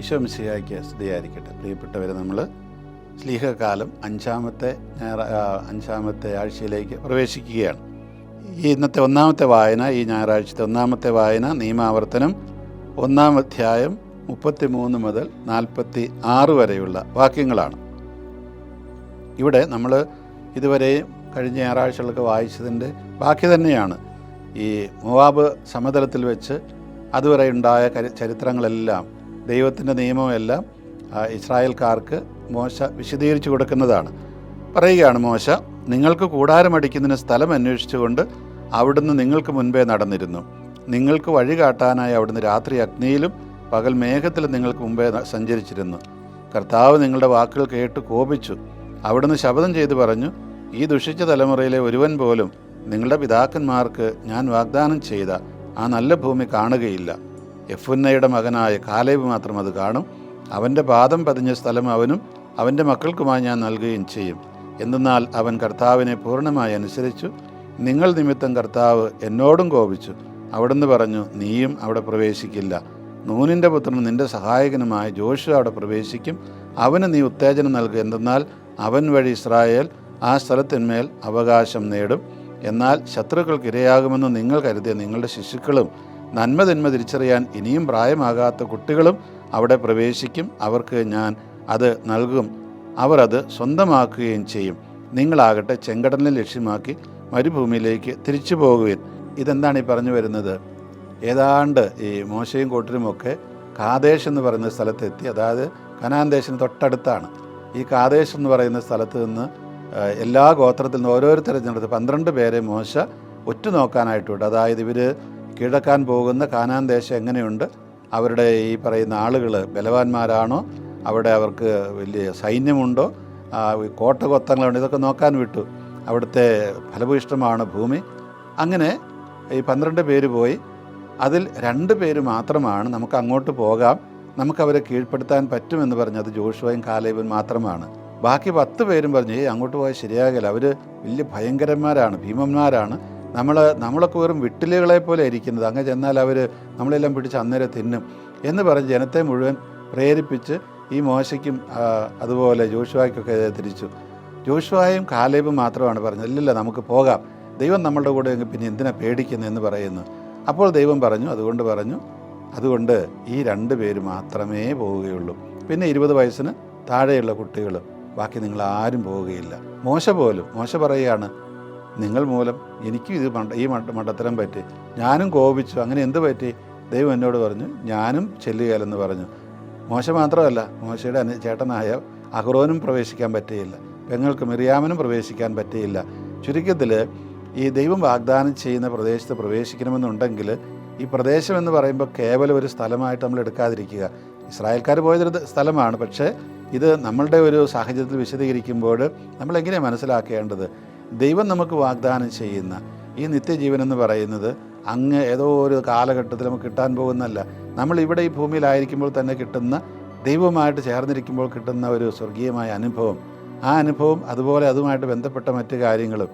ഈശോ മിശിഹായ്ക്ക് സ്തുതിയായിരിക്കട്ടെ. പ്രിയപ്പെട്ടവരെ നമ്മൾ സ്ലീഹകാലം അഞ്ചാമത്തെ അഞ്ചാമത്തെ ആഴ്ചയിലേക്ക് പ്രവേശിക്കുകയാണ്. ഈ ഇന്നത്തെ ഒന്നാമത്തെ വായന ഈ ഞായറാഴ്ചത്തെ ഒന്നാമത്തെ വായന നിയമാവർത്തനം ഒന്നാം അധ്യായം മുപ്പത്തി മൂന്ന് മുതൽ നാൽപ്പത്തി ആറ് വരെയുള്ള വാക്യങ്ങളാണ്. ഇവിടെ നമ്മൾ ഇതുവരെ കഴിഞ്ഞ ഞായറാഴ്ചകളൊക്കെ വായിച്ചതിന്റെ ബാക്കി തന്നെയാണ്. ഈ മുവാബ് സമതലത്തിൽ വെച്ച് അതുവരെ ഉണ്ടായ ചരിത്രങ്ങളെല്ലാം ദൈവത്തിന്റെ നിയമമെല്ലാം ഇസ്രായേൽക്കാർക്ക് മോശ വിശദീകരിച്ചു കൊടുക്കുന്നതാണ്. പറയുകയാണ് മോശ നിങ്ങൾക്ക് കൂടാരമടിക്കുന്നതിന് സ്ഥലം അന്വേഷിച്ചുകൊണ്ട് അവിടുന്ന് നിങ്ങൾക്ക് മുൻപേ നടന്നിരുന്നു. നിങ്ങൾക്ക് വഴി കാട്ടാനായി അവിടുന്ന് രാത്രി അഗ്നിയിലും പകൽ മേഘത്തിലും നിങ്ങൾക്ക് മുമ്പേ സഞ്ചരിച്ചിരുന്നു. കർത്താവ് നിങ്ങളുടെ വാക്കുകൾ കേട്ട് കോപിച്ചു. അവിടുന്ന് ശബ്ദം ചെയ്തു പറഞ്ഞു ഈ ദുഷിച്ച തലമുറയിലെ ഒരുവൻ പോലും നിങ്ങളുടെ പിതാക്കന്മാർക്ക് ഞാൻ വാഗ്ദാനം ചെയ്ത ആ നല്ല ഭൂമി കാണുകയില്ല. യഫുന്നയുടെ മകനായ കാലേബ് മാത്രം അത് കാണും. അവന്റെ പാദം പതിഞ്ഞ സ്ഥലം അവനും അവന്റെ മക്കൾക്കുമായി ഞാൻ നൽകുകയും ചെയ്യും. എന്തെന്നാൽ അവൻ കർത്താവിനെ പൂർണമായി അനുസരിച്ചു. നിങ്ങൾ നിമിത്തം കർത്താവ് എന്നോടും കോപിച്ചു. അവിടുന്ന് പറഞ്ഞു നീയും അവിടെ പ്രവേശിക്കില്ല. നൂനിന്റെ പുത്രനും നിന്റെ സഹായകനുമായ ജോഷു അവിടെ പ്രവേശിക്കും. അവന് നീ ഉത്തേജനം നൽകുക. എന്തെന്നാൽ അവൻ വഴി ഇസ്രായേൽ ആ സ്ഥലത്തിന്മേൽ അവകാശം നേടും. എന്നാൽ ശത്രുക്കൾക്കിരയാകുമെന്ന് നിങ്ങൾ കരുതിയ നിങ്ങളുടെ ശിശുക്കളും നന്മ തിന്മ തിരിച്ചറിയാൻ ഇനിയും പ്രായമാകാത്ത കുട്ടികളും അവിടെ പ്രവേശിക്കും. അവർക്ക് ഞാൻ അത് നൽകും. അവർ അത് സ്വന്തമാക്കുകയും ചെയ്യും. നിങ്ങളാകട്ടെ ചെങ്കടലിനെ ലക്ഷ്യമാക്കി മരുഭൂമിയിലേക്ക് തിരിച്ചു പോകുവിൻ. ഇതെന്താണ് ഈ പറഞ്ഞു വരുന്നത്? ഏതാണ്ട് ഈ മോശയും കൂട്ടരുമൊക്കെ കാദേശ് എന്ന് പറയുന്ന സ്ഥലത്തെത്തി അതായത് കനാൻ ദേശത്തിന് തൊട്ടടുത്താണ്. ഈ കാദേശ് എന്ന് പറയുന്ന സ്ഥലത്ത് നിന്ന് എല്ലാ ഗോത്രത്തിൽ നിന്ന് ഓരോരുത്തരെ തിരഞ്ഞെടുത്ത് പന്ത്രണ്ട് പേരെ മോശ ഉറ്റുനോക്കാനായിട്ടുണ്ട് അതായത് ഇവർ കിഴക്കാൻ പോകുന്ന കാനാൻ ദേശം എങ്ങനെയുണ്ട്? അവരുടെ ഈ പറയുന്ന ആളുകൾ ബലവാന്മാരാണോ? അവിടെ അവർക്ക് വലിയ സൈന്യമുണ്ടോ? കോട്ട കൊത്തങ്ങളുണ്ട് ഇതൊക്കെ നോക്കാൻ വിട്ടു. അവിടുത്തെ ഫലഭൂയിഷ്ടമാണ് ഭൂമി. അങ്ങനെ ഈ പന്ത്രണ്ട് പേര് പോയി. അതിൽ രണ്ട് പേര് മാത്രമാണ് നമുക്ക് അങ്ങോട്ട് പോകാം. നമുക്ക് അവരെ കീഴ്പ്പെടുത്താൻ പറ്റുമെന്ന് പറഞ്ഞത് ജോഷുവയും കാലേബും മാത്രമാണ്. ബാക്കി പത്ത് പേരും പറഞ്ഞു അങ്ങോട്ട് പോയാൽ ശരിയാകില്ല. അവർ വലിയ ഭയങ്കരന്മാരാണ് ഭീമന്മാരാണ്. നമ്മൾ നമ്മളൊക്കെ വെറും വിട്ടിലുകളെ പോലെ ഇരിക്കുന്നത്. അങ്ങ് ചെന്നാൽ അവർ നമ്മളെല്ലാം പിടിച്ച് അന്നേരം തിന്നും. എന്ന് പറഞ്ഞ് ജനത്തെ മുഴുവൻ പ്രേരിപ്പിച്ച് ഈ മോശയ്ക്കും അതുപോലെ ജോഷുവായ്ക്കൊക്കെ തിരിച്ചു. ജോഷുവായും കാലേബും മാത്രമാണ് പറഞ്ഞത്. ഇല്ലല്ല നമുക്ക് പോകാം. ദൈവം നമ്മളുടെ കൂടെ പിന്നെ എന്തിനാ പേടിക്കുന്നു എന്ന് പറയുന്നു. അപ്പോൾ ദൈവം പറഞ്ഞു അതുകൊണ്ട് പറഞ്ഞു അതുകൊണ്ട് ഈ രണ്ട് പേര് മാത്രമേ പോവുകയുള്ളൂ. പിന്നെ ഇരുപത് വയസ്സിന് താഴെയുള്ള കുട്ടികൾ ബാക്കി നിങ്ങൾ ആരും പോവുകയില്ല. മോശ പോലും മോശ പറയുകയാണ്. നിങ്ങൾ മൂലം എനിക്കും ഇത് മണ്ട ഈ മണ്ട മണ്ടത്തരം പറ്റി. ഞാനും കോപിച്ചു. അങ്ങനെ എന്ത് പറ്റി? ദൈവം എന്നോട് പറഞ്ഞു ഞാനും ചെല്ലുകയില്ലെന്ന് പറഞ്ഞു. മോശ മാത്രമല്ല മോശയുടെ അനു ചേട്ടനായ അഹ്റോനും പ്രവേശിക്കാൻ പറ്റിയില്ല. പെങ്ങൾക്ക് മിറിയാമനും പ്രവേശിക്കാൻ പറ്റിയില്ല. ചുരുക്കത്തിൽ ഈ ദൈവം വാഗ്ദാനം ചെയ്യുന്ന പ്രദേശത്ത് പ്രവേശിക്കണമെന്നുണ്ടെങ്കിൽ ഈ പ്രദേശം എന്ന് പറയുമ്പോൾ കേവലം ഒരു സ്ഥലമായിട്ട് നമ്മൾ എടുക്കാതിരിക്കുക. ഇസ്രായേൽക്കാർ പോയതൊരു സ്ഥലമാണ്. പക്ഷേ ഇത് നമ്മളുടെ ഒരു സാഹചര്യത്തിൽ വിശദീകരിക്കുമ്പോൾ നമ്മളെങ്ങനെയാണ് മനസ്സിലാക്കേണ്ടത്? ദൈവം നമുക്ക് വാഗ്ദാനം ചെയ്യുന്ന ഈ നിത്യജീവൻ എന്ന് പറയുന്നത് അങ്ങ് ഏതോ ഒരു കാലഘട്ടത്തിൽ നമുക്ക് കിട്ടാൻ പോകുന്നല്ല നമ്മൾ ഇവിടെ ഈ ഭൂമിയിലായിരിക്കുമ്പോൾ തന്നെ കിട്ടുന്ന ദൈവമായിട്ട് ചേർന്നിരിക്കുമ്പോൾ കിട്ടുന്ന ഒരു സ്വർഗീയമായ അനുഭവം. ആ അനുഭവം അതുപോലെ അതുമായിട്ട് ബന്ധപ്പെട്ട മറ്റു കാര്യങ്ങളും.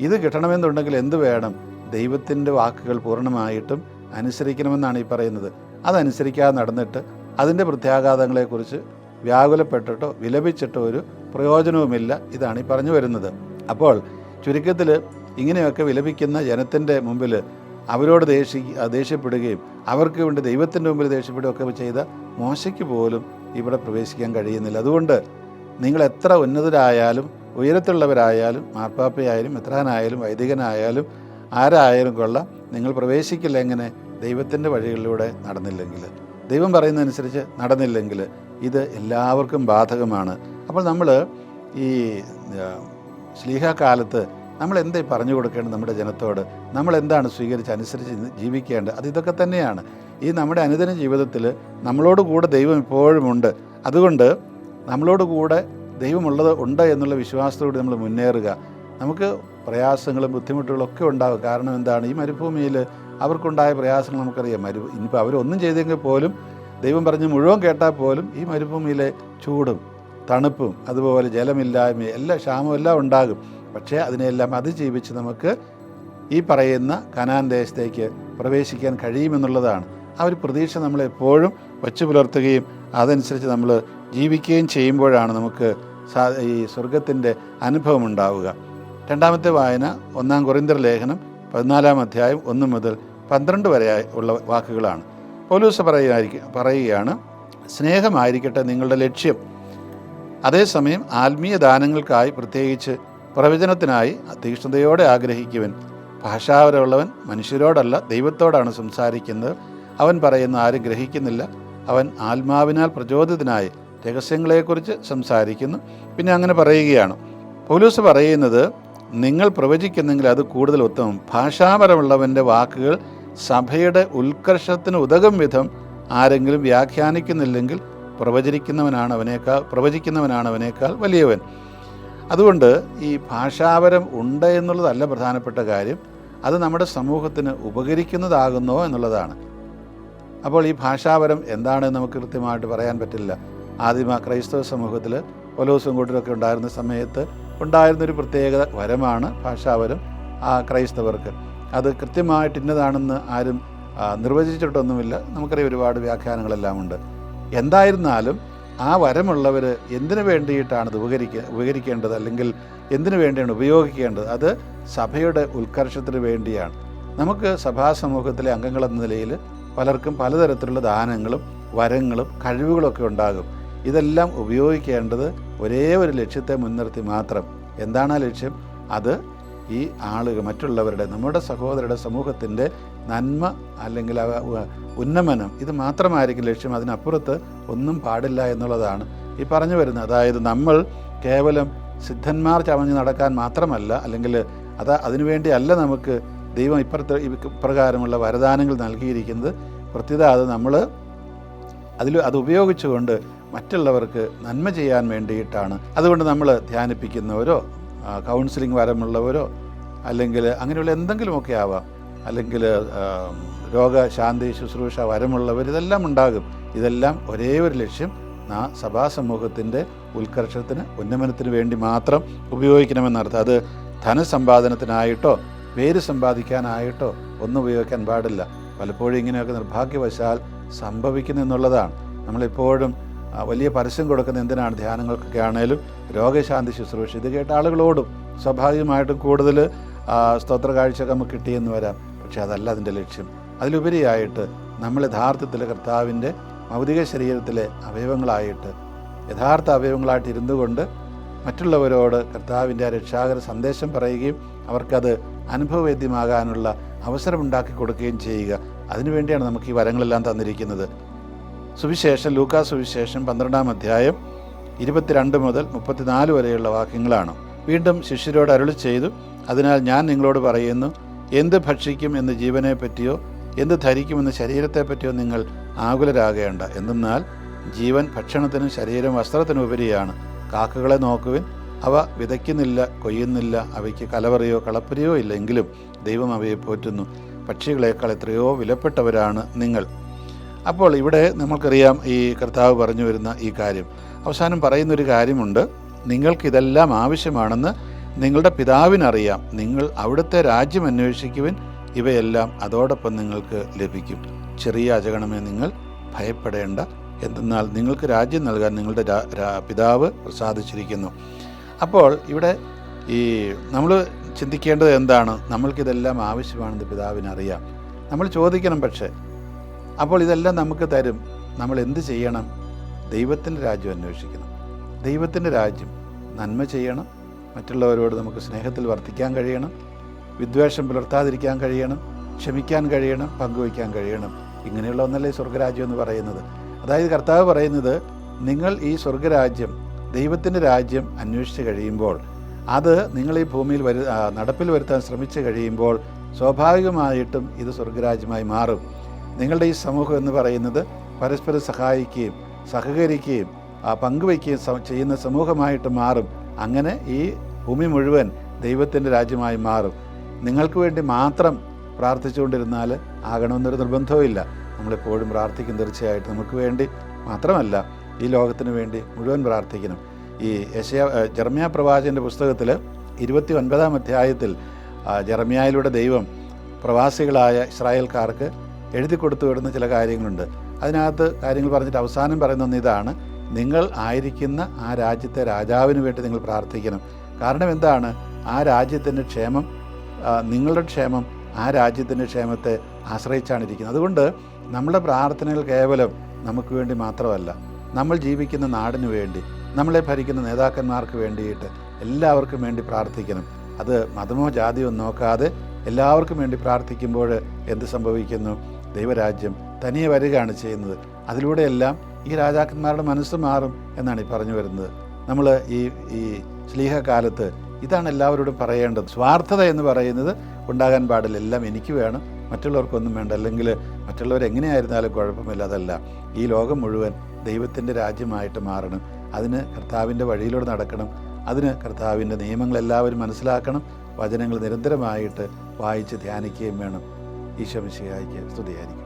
ഇത് കിട്ടണമെന്നുണ്ടെങ്കിൽ എന്ത് വേണം? ദൈവത്തിന്റെ വാക്കുകൾ പൂർണമായിട്ടും അനുസരിക്കണമെന്നാണ് ഈ പറയുന്നത്. അതനുസരിക്കാതെ നടന്നിട്ട് അതിന്റെ പ്രത്യാഘാതങ്ങളെക്കുറിച്ച് വ്യാകുലപ്പെട്ടിട്ടോ വിലപിച്ചിട്ടോ ഒരു പ്രയോജനവുമില്ല ഇതാണ് ഈ പറഞ്ഞു വരുന്നത്. അപ്പോൾ ചുരുക്കത്തിൽ ഇങ്ങനെയൊക്കെ വിലപിക്കുന്ന ജനത്തിന്റെ മുമ്പിൽ അവരോട് ദേഷ്യ ദേഷ്യപ്പെടുകയും അവർക്ക് വേണ്ടി ദൈവത്തിന്റെ മുമ്പിൽ ദേഷ്യപ്പെടുകയൊക്കെ ചെയ്ത മോശയ്ക്ക് പോലും ഇവിടെ പ്രവേശിക്കാൻ കഴിയുന്നില്ല. അതുകൊണ്ട് നിങ്ങൾ എത്ര ഉന്നതരായാലും ഉയരത്തുള്ളവരായാലും മാർപ്പാപ്പയായാലും മെത്രാനായാലും വൈദികനായാലും ആരായാലും കൊള്ളാം നിങ്ങൾ പ്രവേശിക്കില്ല എങ്ങനെ? ദൈവത്തിന്റെ വഴികളിലൂടെ നടന്നില്ലെങ്കിൽ. ദൈവം പറയുന്നതനുസരിച്ച് നടന്നില്ലെങ്കിൽ ഇത് എല്ലാവർക്കും ബാധകമാണ്. അപ്പോൾ നമ്മൾ ഈ ശ്ലീഹാകാലത്ത് നമ്മൾ എന്തേ പറഞ്ഞു കൊടുക്കേണ്ടത് നമ്മുടെ ജനത്തോട്? നമ്മൾ എന്താണ് സ്വീകരിച്ച് അനുസരിച്ച് ജീവിക്കേണ്ടത്? അത് ഇതൊക്കെ തന്നെയാണ്. ഈ നമ്മുടെ അനുദിന ജീവിതത്തിൽ നമ്മളോട് കൂടെ ദൈവം ഇപ്പോഴുമുണ്ട് അതുകൊണ്ട് നമ്മളോട് കൂടെ ദൈവമുള്ളത് ഉണ്ട് എന്നുള്ള വിശ്വാസത്തോടെ നമ്മൾ മുന്നേറുക. നമുക്ക് പ്രയാസങ്ങളും ബുദ്ധിമുട്ടുകളും ഒക്കെ ഉണ്ടാകും. കാരണം എന്താണ്? ഈ മരുഭൂമിയിൽ അവർക്കുണ്ടായ പ്രയാസങ്ങൾ നമുക്കറിയാം. മരു ഇനിയിപ്പോൾ അവരൊന്നും ചെയ്തെങ്കിൽ പോലും ദൈവം പറഞ്ഞ് മുഴുവൻ കേട്ടാൽ പോലും ഈ മരുഭൂമിയിലെ ചൂടും തണുപ്പും അതുപോലെ ജലമില്ലായ്മ എല്ലാ ക്ഷാമവും എല്ലാം ഉണ്ടാകും. പക്ഷേ അതിനെല്ലാം അതിജീവിച്ച് നമുക്ക് ഈ പറയുന്ന കനാൻ ദേശത്തേക്ക് പ്രവേശിക്കാൻ കഴിയുമെന്നുള്ളതാണ്. ആ ഒരു പ്രതീക്ഷ നമ്മളെപ്പോഴും വച്ചു പുലർത്തുകയും അതനുസരിച്ച് നമ്മൾ ജീവിക്കുകയും ചെയ്യുമ്പോഴാണ് നമുക്ക് സാ- ഈ സ്വർഗത്തിന്റെ അനുഭവം ഉണ്ടാവുക. രണ്ടാമത്തെ വായന ഒന്നാം കുറിന്തർ ലേഖനം പതിനാലാം അധ്യായം ഒന്ന് മുതൽ പന്ത്രണ്ട് വരെ ഉള്ള വാക്കുകളാണ്. പോലൂസ് പറയുക പറയുകയാണ് സ്നേഹമായിരിക്കട്ടെ നിങ്ങളുടെ ലക്ഷ്യം. അതേസമയം ആത്മീയ ദാനങ്ങൾക്കായി പ്രത്യേകിച്ച് പ്രവചനത്തിനായി തീക്ഷ്ണതയോടെ ആഗ്രഹിക്കുവൻ. ഭാഷാവരമുള്ളവൻ മനുഷ്യരോടല്ല ദൈവത്തോടാണ് സംസാരിക്കുന്നത്. അവൻ പറയുന്ന ആരും ഗ്രഹിക്കുന്നില്ല. അവൻ ആത്മാവിനാൽ പ്രചോദിതനായി രഹസ്യങ്ങളെക്കുറിച്ച് സംസാരിക്കുന്നു. പിന്നെ അങ്ങനെ പറയുകയാണ്. പൗലൂസ് പറയുന്നത് നിങ്ങൾ പ്രവചിക്കുന്നെങ്കിൽ അത് കൂടുതൽ ഉത്തമം. ഭാഷാപരമുള്ളവന്റെ വാക്കുകൾ സഭയുടെ ഉത്കർഷത്തിന് ഉതകും വിധം ആരെങ്കിലും വ്യാഖ്യാനിക്കുന്നില്ലെങ്കിൽ പ്രവചിക്കുന്നവനാണ് അവനേക്കാൾ പ്രവചിക്കുന്നവനാണ് അവനേക്കാൾ വലിയവൻ. അതുകൊണ്ട് ഈ ഭാഷാപരം ഉണ്ട് എന്നുള്ളതല്ല പ്രധാനപ്പെട്ട കാര്യം. അത് നമ്മുടെ സമൂഹത്തിന് ഉപകരിക്കുന്നതാകുന്നോ എന്നുള്ളതാണ്. അപ്പോൾ ഈ ഭാഷാപരം എന്താണ് നമുക്ക് കൃത്യമായിട്ട് പറയാൻ പറ്റില്ല. ആദിമ ക്രൈസ്തവ സമൂഹത്തിൽ ഒലോസും കൂട്ടരൊക്കെ ഉണ്ടായിരുന്ന സമയത്ത് ഉണ്ടായിരുന്നൊരു പ്രത്യേക വരമാണ് ഭാഷാപരം ആ ക്രൈസ്തവർക്ക്. അത് കൃത്യമായിട്ട് ഇന്നതാണെന്ന് ആരും നിർവചിച്ചിട്ടൊന്നുമില്ല. നമുക്കറിയാം ഒരുപാട് വ്യാഖ്യാനങ്ങളെല്ലാം ഉണ്ട്. എന്തായിരുന്നാലും ആ വരമുള്ളവർ എന്തിനു വേണ്ടിയിട്ടാണ് ഇത് ഉപകരിക്ക ഉപകരിക്കേണ്ടത്? അല്ലെങ്കിൽ എന്തിനു വേണ്ടിയാണ് ഉപയോഗിക്കേണ്ടത്? അത് സഭയുടെ ഉത്കർഷത്തിന് വേണ്ടിയാണ്. നമുക്ക് സഭാ സമൂഹത്തിലെ അംഗങ്ങളെന്ന നിലയിൽ പലർക്കും പലതരത്തിലുള്ള ദാനങ്ങളും വരങ്ങളും കഴിവുകളൊക്കെ ഉണ്ടാകും. ഇതെല്ലാം ഉപയോഗിക്കേണ്ടത് ഒരേ ഒരു ലക്ഷ്യത്തെ മുൻനിർത്തി മാത്രം. എന്താണ് ആ ലക്ഷ്യം? അത് ഈ ആളുകൾ മറ്റുള്ളവരുടെ നമ്മുടെ സഹോദരരുടെ സമൂഹത്തിന്റെ നന്മ അല്ലെങ്കിൽ ഉന്നമനം ഇത് മാത്രമായിരിക്കും ലക്ഷ്യം. അതിനപ്പുറത്ത് ഒന്നും പാടില്ല എന്നുള്ളതാണ് ഈ പറഞ്ഞു വരുന്നത്. അതായത് നമ്മൾ കേവലം സിദ്ധന്മാർ ചമഞ്ഞ് നടക്കാൻ മാത്രമല്ല അല്ലെങ്കിൽ അത് അതിനുവേണ്ടിയല്ല നമുക്ക് ദൈവം ഇപ്പുറത്ത് ഇപ്രകാരമുള്ള വരദാനങ്ങൾ നൽകിയിരിക്കുന്നത്. പ്രത്യേകത അത് നമ്മൾ അതിൽ അത് ഉപയോഗിച്ചുകൊണ്ട് മറ്റുള്ളവർക്ക് നന്മ ചെയ്യാൻ വേണ്ടിയിട്ടാണ്. അതുകൊണ്ട് നമ്മൾ ധ്യാനിപ്പിക്കുന്നവരോ കൗൺസിലിംഗ് വരമുള്ളവരോ അല്ലെങ്കിൽ അങ്ങനെയുള്ള എന്തെങ്കിലുമൊക്കെ ആവാം. അല്ലെങ്കിൽ രോഗശാന്തി ശുശ്രൂഷ വരമുള്ളവർ ഇതെല്ലാം ഉണ്ടാകും. ഇതെല്ലാം ഒരേ ഒരു ലക്ഷ്യം. ആ സഭാ സമൂഹത്തിന്റെ ഉത്കർഷത്തിന് ഉന്നമനത്തിന് വേണ്ടി മാത്രം ഉപയോഗിക്കണമെന്നർത്ഥം അത് ധനസമ്പാദനത്തിനായിട്ടോ പേര് സമ്പാദിക്കാനായിട്ടോ ഒന്നും ഉപയോഗിക്കാൻ പാടില്ല. പലപ്പോഴും ഇങ്ങനെയൊക്കെ നിർഭാഗ്യവശാൽ സംഭവിക്കുന്നു എന്നുള്ളതാണ് നമ്മളെപ്പോഴും വലിയ പരസ്യം കൊടുക്കുന്ന എന്തിനാണ് ധ്യാനങ്ങൾക്കൊക്കെ ആണേലും രോഗശാന്തി ശുശ്രൂഷ ഇത് കേട്ട ആളുകളോടും സ്വാഭാവികമായിട്ടും കൂടുതൽ സ്തോത്ര കാഴ്ചയൊക്കെ നമുക്ക് കിട്ടിയെന്ന് വരാം. പക്ഷേ അതല്ല അതിന്റെ ലക്ഷ്യം. അതിലുപരിയായിട്ട് നമ്മൾ യഥാർത്ഥത്തിൽ കർത്താവിന്റെ ഭൗതിക ശരീരത്തിലെ അവയവങ്ങളായിട്ട് യഥാർത്ഥ അവയവങ്ങളായിട്ട് ഇരുന്നു കൊണ്ട് മറ്റുള്ളവരോട് കർത്താവിന്റെ ആ രക്ഷാകര സന്ദേശം പറയുകയും അവർക്കത് അനുഭവവേദ്യമാകാനുള്ള അവസരമുണ്ടാക്കി കൊടുക്കുകയും ചെയ്യുക. അതിനുവേണ്ടിയാണ് നമുക്ക് ഈ വരങ്ങളെല്ലാം തന്നിരിക്കുന്നത്. സുവിശേഷം ലൂക്കാ സുവിശേഷം പന്ത്രണ്ടാം അധ്യായം ഇരുപത്തിരണ്ട് മുതൽ മുപ്പത്തിനാല് വരെയുള്ള വാക്യങ്ങളാണ്. വീണ്ടും ശിഷ്യരോട് അരുളി ചെയ്തു അതിനാൽ ഞാൻ നിങ്ങളോട് പറയുന്നു എന്ത് ഭക്ഷിക്കും എന്ന് ജീവനെ പറ്റിയോ എന്ത് ധരിക്കുമെന്ന് ശരീരത്തെ പറ്റിയോ നിങ്ങൾ ആകുലരാകേണ്ട. എന്തെന്നാൽ ജീവൻ ഭക്ഷണത്തിനും ശരീരം വസ്ത്രത്തിനും ഉപരിയാണ്. കാക്കകളെ നോക്കുവിൻ അവ വിതയ്ക്കുന്നില്ല കൊയ്യുന്നില്ല അവയ്ക്ക് കലവറയോ കളപ്പുരയോ ഇല്ലെങ്കിലും ദൈവം അവയെ പോറ്റുന്നു. പക്ഷികളേക്കാൾ എത്രയോ വിലപ്പെട്ടവരാണ് നിങ്ങൾ. അപ്പോൾ ഇവിടെ നമുക്കറിയാം ഈ കർത്താവ് പറഞ്ഞു വരുന്ന ഈ കാര്യം. അവസാനം പറയുന്നൊരു കാര്യമുണ്ട്. നിങ്ങൾക്കിതെല്ലാം ആവശ്യമാണെന്ന് നിങ്ങളുടെ പിതാവിനറിയാം നിങ്ങൾ അവിടുത്തെ രാജ്യം അന്വേഷിക്കുവിൻ ഇവയെല്ലാം അതോടൊപ്പം നിങ്ങൾക്ക് ലഭിക്കും. ചെറിയ അജഗണമേ നിങ്ങൾ ഭയപ്പെടേണ്ട. എന്തെന്നാൽ നിങ്ങൾക്ക് രാജ്യം നൽകാൻ നിങ്ങളുടെ പിതാവ് പ്രസാദിച്ചിരിക്കുന്നു അപ്പോൾ ഇവിടെ ഈ നമ്മൾ ചിന്തിക്കേണ്ടത് എന്താണ്? നമ്മൾക്കിതെല്ലാം ആവശ്യമാണെന്ന് പിതാവിനറിയാം. നമ്മൾ ചോദിക്കണം പക്ഷേ അപ്പോൾ ഇതെല്ലാം നമുക്ക് തരും. നമ്മൾ എന്ത് ചെയ്യണം? ദൈവത്തിന്റെ രാജ്യം അന്വേഷിക്കണം. ദൈവത്തിന്റെ രാജ്യം നന്മ ചെയ്യണം. മറ്റുള്ളവരോട് നമുക്ക് സ്നേഹത്തിൽ വർത്തിക്കാൻ കഴിയണം. വിദ്വേഷം പുലർത്താതിരിക്കാൻ കഴിയണം. ക്ഷമിക്കാൻ കഴിയണം. പങ്കുവയ്ക്കാൻ കഴിയണം. ഇങ്ങനെയുള്ള ഒന്നല്ലേ സ്വർഗരാജ്യം എന്ന് പറയുന്നത്. അതായത് കർത്താവ് പറയുന്നത് നിങ്ങൾ ഈ സ്വർഗരാജ്യം ദൈവത്തിന്റെ രാജ്യം അന്വേഷിച്ച് കഴിയുമ്പോൾ അത് നിങ്ങൾ ഈ ഭൂമിയിൽ വരു നടപ്പിൽ വരുത്താൻ ശ്രമിച്ചു കഴിയുമ്പോൾ സ്വാഭാവികമായിട്ടും ഇത് സ്വർഗരാജ്യമായി മാറും. നിങ്ങളുടെ ഈ സമൂഹം എന്ന് പറയുന്നത് പരസ്പരം സഹായിക്കുകയും സഹകരിക്കുകയും പങ്കുവയ്ക്കുകയും ചെയ്യുന്ന സമൂഹമായിട്ട് മാറും. അങ്ങനെ ഈ ഭൂമി മുഴുവൻ ദൈവത്തിന്റെ രാജ്യമായി മാറും. നിങ്ങൾക്ക് വേണ്ടി മാത്രം പ്രാർത്ഥിച്ചുകൊണ്ടിരുന്നാൽ ആകണമെന്നൊരു നിർബന്ധവുമില്ല. നമ്മളെപ്പോഴും പ്രാർത്ഥിക്കും തീർച്ചയായിട്ടും. നമുക്ക് വേണ്ടി മാത്രമല്ല ഈ ലോകത്തിന് വേണ്ടി മുഴുവൻ പ്രാർത്ഥിക്കണം. ഈ യശയ ജർമ്മിയ പ്രവാചന്റെ പുസ്തകത്തിൽ ഇരുപത്തി ഒൻപതാം അധ്യായത്തിൽ ജർമ്മിയായിലൂടെ ദൈവം പ്രവാസികളായ ഇസ്രായേൽക്കാർക്ക് എഴുതി കൊടുത്തു വിടുന്ന ചില കാര്യങ്ങളുണ്ട്. അതിനകത്ത് കാര്യങ്ങൾ പറഞ്ഞിട്ട് അവസാനം പറയുന്ന ഇതാണ് നിങ്ങൾ ആയിരിക്കുന്ന ആ രാജ്യത്തെ രാജാവിന് വേണ്ടി നിങ്ങൾ പ്രാർത്ഥിക്കണം. കാരണം എന്താണ്? ആ രാജ്യത്തിന്റെ ക്ഷേമം നിങ്ങളുടെ ക്ഷേമം ആ രാജ്യത്തിന്റെ ക്ഷേമത്തെ ആശ്രയിച്ചാണ് ഇരിക്കുന്നത്. അതുകൊണ്ട് നമ്മുടെ പ്രാർത്ഥനകൾ കേവലം നമുക്ക് വേണ്ടി മാത്രമല്ല നമ്മൾ ജീവിക്കുന്ന നാടിന് വേണ്ടി നമ്മളെ ഭരിക്കുന്ന നേതാക്കന്മാർക്ക് വേണ്ടിയിട്ട് എല്ലാവർക്കും വേണ്ടി പ്രാർത്ഥിക്കണം. അത് മതമോ ജാതിയോ നോക്കാതെ എല്ലാവർക്കും വേണ്ടി പ്രാർത്ഥിക്കുമ്പോൾ എന്ത് സംഭവിക്കുന്നു? ദൈവരാജ്യം തനിയെ വരികയാണ് ചെയ്യുന്നത്. അതിലൂടെയെല്ലാം ഈ രാജാക്കന്മാരുടെ മനസ്സ് മാറും എന്നാണ് ഈ പറഞ്ഞു വരുന്നത്. നമ്മൾ ഈ ഈ ശ്ലീഹ കാലത്ത് ഇതാണ് എല്ലാവരോടും പറയേണ്ടത്. സ്വാർത്ഥത എന്ന് പറയുന്നത് ഉണ്ടാകാൻ പാടില്ല. എല്ലാം എനിക്ക് വേണം. മറ്റുള്ളവർക്കൊന്നും വേണ്ട. അല്ലെങ്കിൽ മറ്റുള്ളവർ എങ്ങനെയായിരുന്നാലും കുഴപ്പമില്ല. അതല്ല. ഈ ലോകം മുഴുവൻ ദൈവത്തിന്റെ രാജ്യമായിട്ട് മാറണം. അതിന് കർത്താവിന്റെ വഴിയിലൂടെ നടക്കണം. അതിന് കർത്താവിന്റെ നിയമങ്ങൾ എല്ലാവരും മനസ്സിലാക്കണം. വചനങ്ങൾ നിരന്തരമായിട്ട് വായിച്ച് ധ്യാനിക്കുകയും വേണം. ഈശോ മിശിഹായ്ക്ക് സ്തുതിയായിരിക്കും.